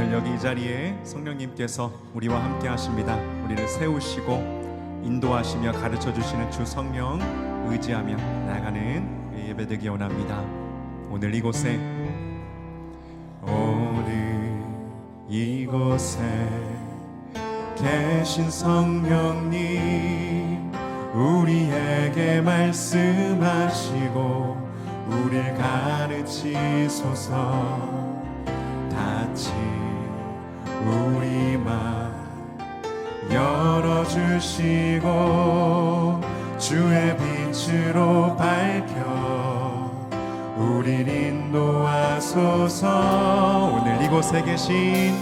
오늘 여기 이 자리에 성령님께서 우리와 함께 하십니다. 우리를 세우시고 인도하시며 가르쳐 주시는 주 성령 의지하며 나가는 예배되기 원합니다. 오늘 이곳에 오늘 이곳에 계신 성령님 우리에게 말씀하시고 우리를 가르치소서 같이 우리 맘 열어주시고 주의 빛으로 밝혀 우릴 인도하소서. 오늘 이곳에 계신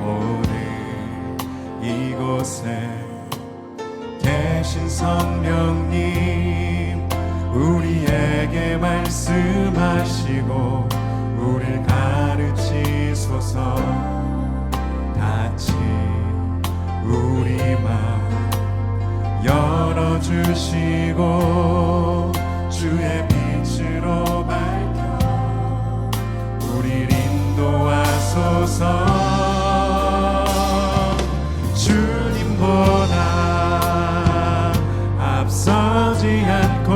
오늘 이곳에 계신 성령님 우리에게 말씀하시고 우릴 가르치소서 우리 맘 열어주시고 주의 빛으로 밝혀 우릴 인도하소서. 주님보다 앞서지 않고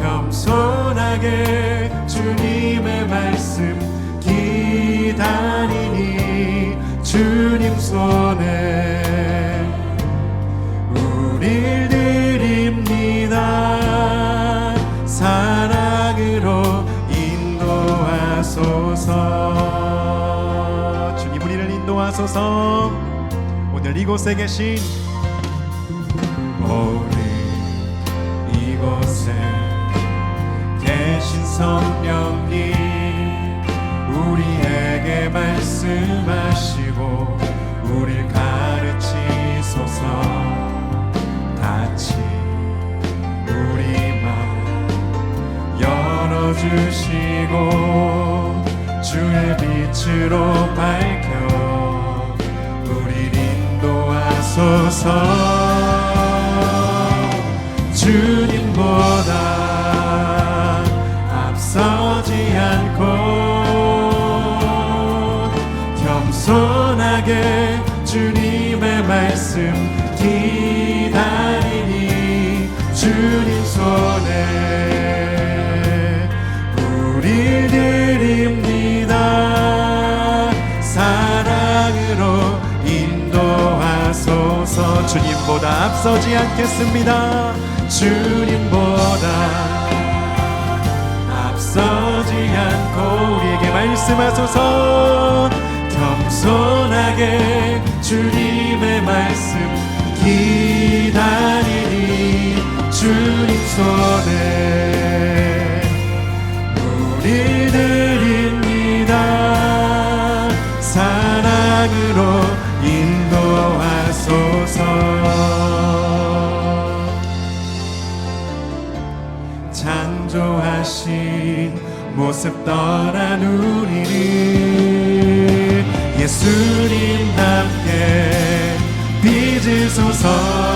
겸손하게 주님의 말씀 기다리니 주님 손에 우릴 드립니다. 사랑으로 인도하소서. 주님 우리를 인도하소서. 오늘 이곳에 계신 오늘 이곳에 계신 성령님 우리에게 말씀하 열어주시고 주의 빛으로 밝혀 우릴 인도하소서. 주님보다 앞서지 않고 겸손하게 주님의 말씀 기다리니 주님 손 주님보다 앞서지 않겠습니다. 주님보다 앞서지 않고 우리에게 말씀하소서. 겸손하게 주님의 말씀 기다리니 주님 손에 모습 떠난 우리를 예수님답게 빚으소서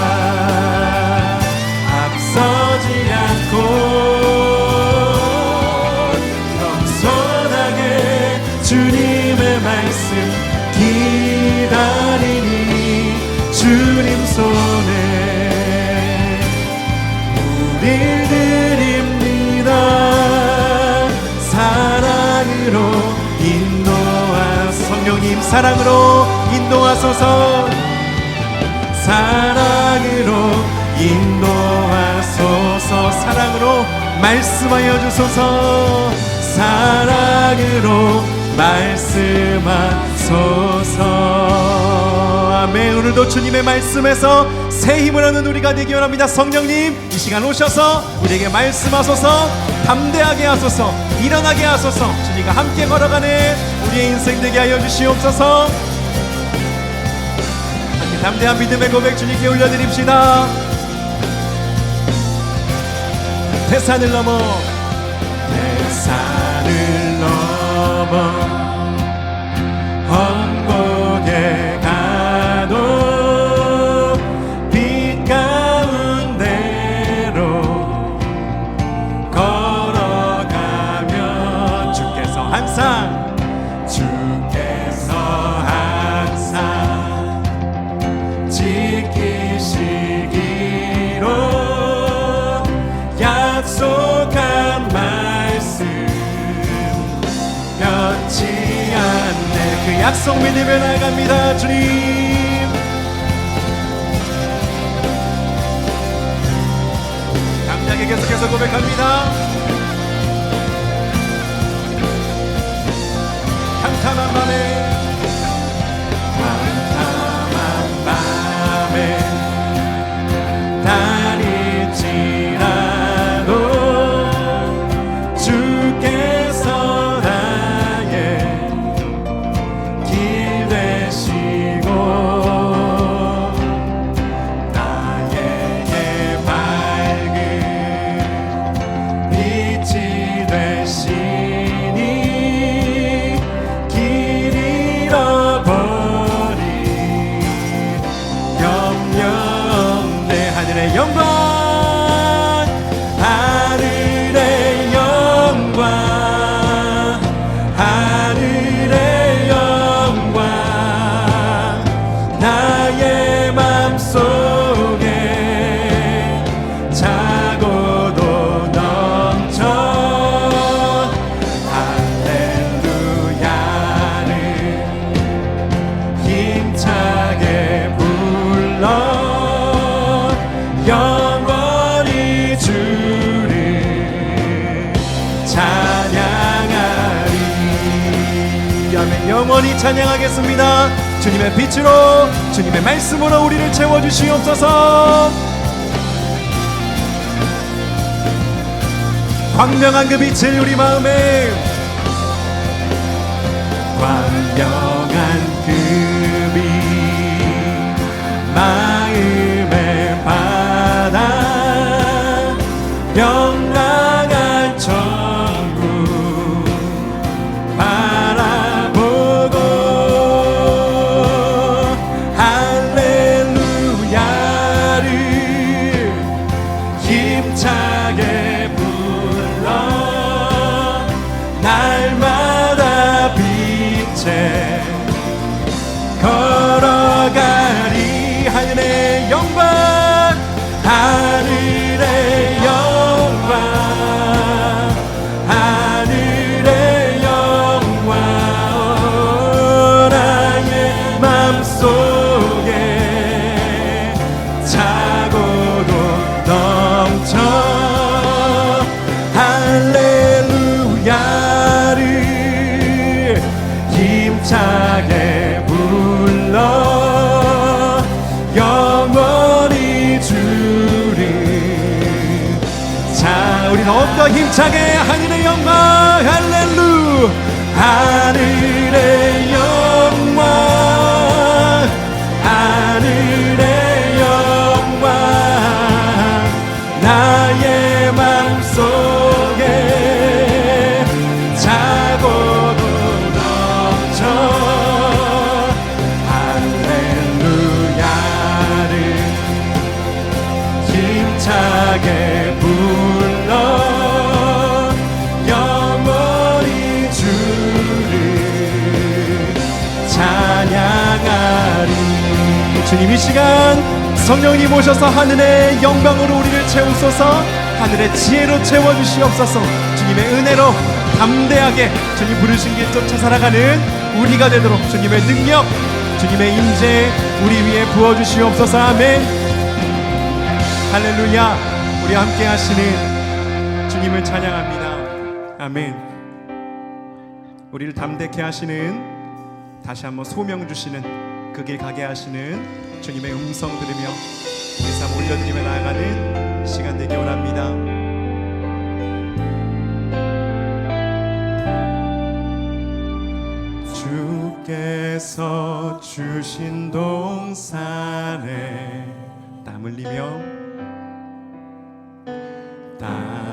사랑으로 인도하소서. 사랑으로 인도하소서. 사랑으로 말씀하여 주소서. 사랑으로 말씀하소서. 아멘. 오늘 오늘도 주님의 말씀에서 새 힘을 얻는 우리가 되기 원합니다. 성령님 이 시간 오셔서 우리에게 말씀하소서. 담대하게 하소서. 일어나게 하소서. 주님과 함께 걸어가는 우리의 인생 되게 하여 주시옵소서 담대한 믿음의 고백 주님께 올려드립시다. 대산을 넘어 믿으며 나갑니다 주님. 담대하게 계속해서 고백합니다. 한탄한 밤에 찬양하겠습니다. 주님의 빛으로 주님의 말씀으로 우리를 채워주시옵소서. 광명한 그 빛을 우리 마음에. 광명한 그빛 날마다 빛에 힘차게 불러. 영원히 주를 자 우리 더욱더 힘차게 하늘의 영광. 할렐루. 하 주님 이 시간 성령님 오셔서 하늘의 영광으로 우리를 채우소서. 하늘의 지혜로 채워주시옵소서. 주님의 은혜로 담대하게 주님 부르신 길 쫓아 살아가는 우리가 되도록 주님의 능력 주님의 임재 우리 위에 부어주시옵소서. 아멘. 할렐루야. 우리 함께 하시는 주님을 찬양합니다. 아멘. 우리를 담대케 하시는 다시 한번 소명 주시는 그 길 가게 하시는 주님의 음성 들으며 우리 삶 올려드리며 나아가는 시간 되기 원합니다. 주께서 주신 동산에 땀 흘리며 땀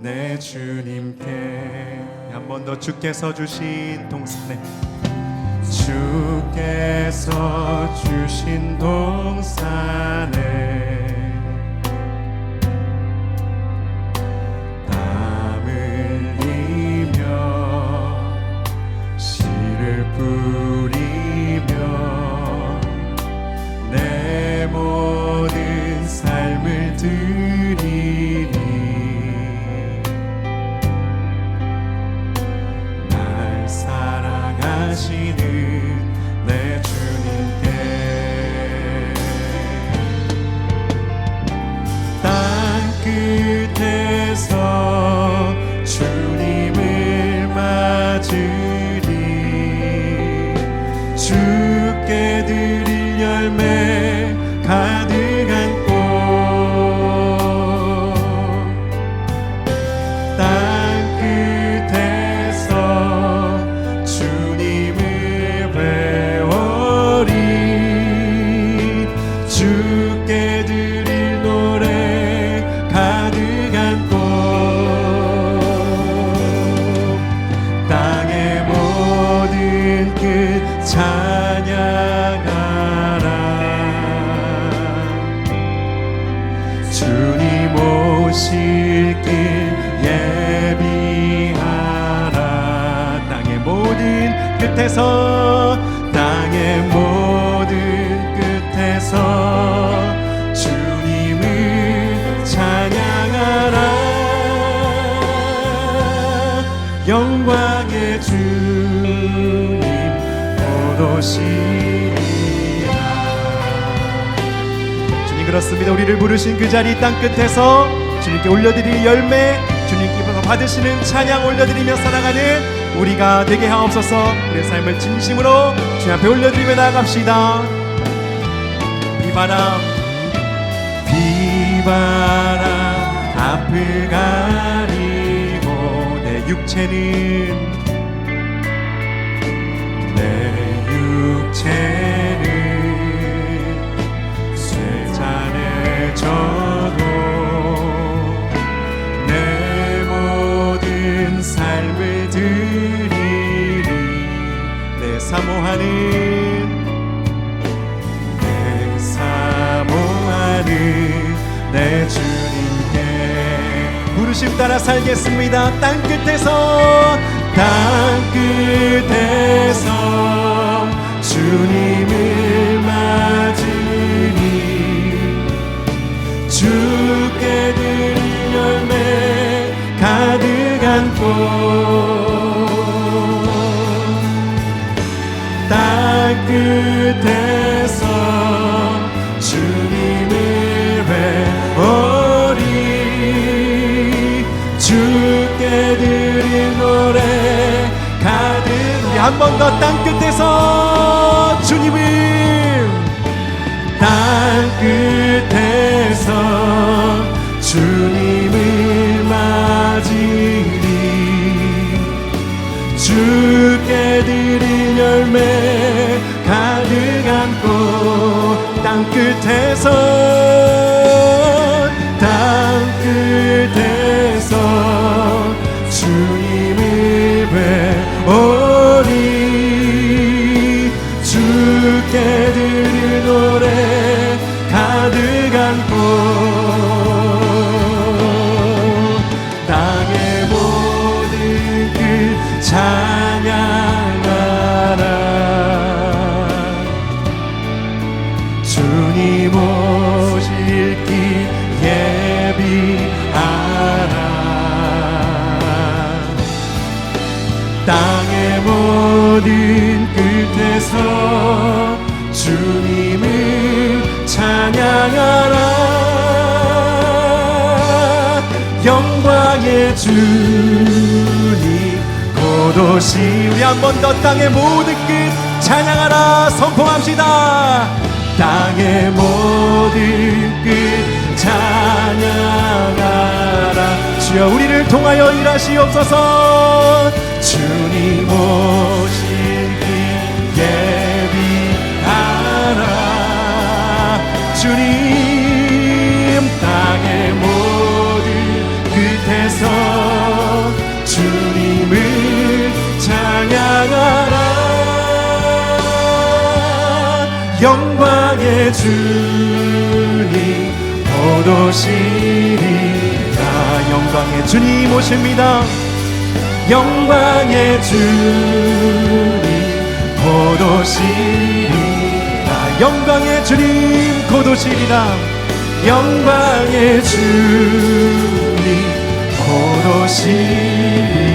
내 주님께. 한 번 더 주께서 주신 동산에. 주께서 주신 동산에. 땀 흘리며 씨를 뿌 사 끝에서 땅의 모든 끝에서 주님을 찬양하라 영광의 주님 오도시리라 주님 그렇습니다. 우리를 부르신 그 자리 땅 끝에서 주님께 올려드릴 열매, 받으시는 찬양 올려드리며 살아가는 우리가 되게 하옵소서. 우리의 삶을 진심으로 주님 앞에 올려드리며 나아갑시다. 비바람, 비바람 앞을 가리고 내 육체는 내 육체는 쇠잔해져 사모하는 내 사모하는 내 주님께 부르심 따라 살겠습니다. 땅 끝에서 땅 끝에서 주님을 맞으니 주께 드릴 열매 가득한 꽃 끝에서 주님을 배우리 주께 드릴 노래 가득 한 번 더 땅 끝에서 주님을 땅 끝에서 주님을 맞으리 주께 드릴 열매 땅 끝에서 주님 곧 오시 우리 한 번 더 땅의 모든 끝 찬양하라 선포합시다. 땅의 모든 끝 찬양하라. 주여 우리를 통하여 일하시옵소서. 주님 오실 길 예비하라. 주님 끝에서 주님을 찬양하라. 영광의 주님 곧 오시리라. 영광의 주님 오십니다. 영광의 주님 곧 오시리라. 영광의 주님 곧 오시리라 영광의 주님 殺し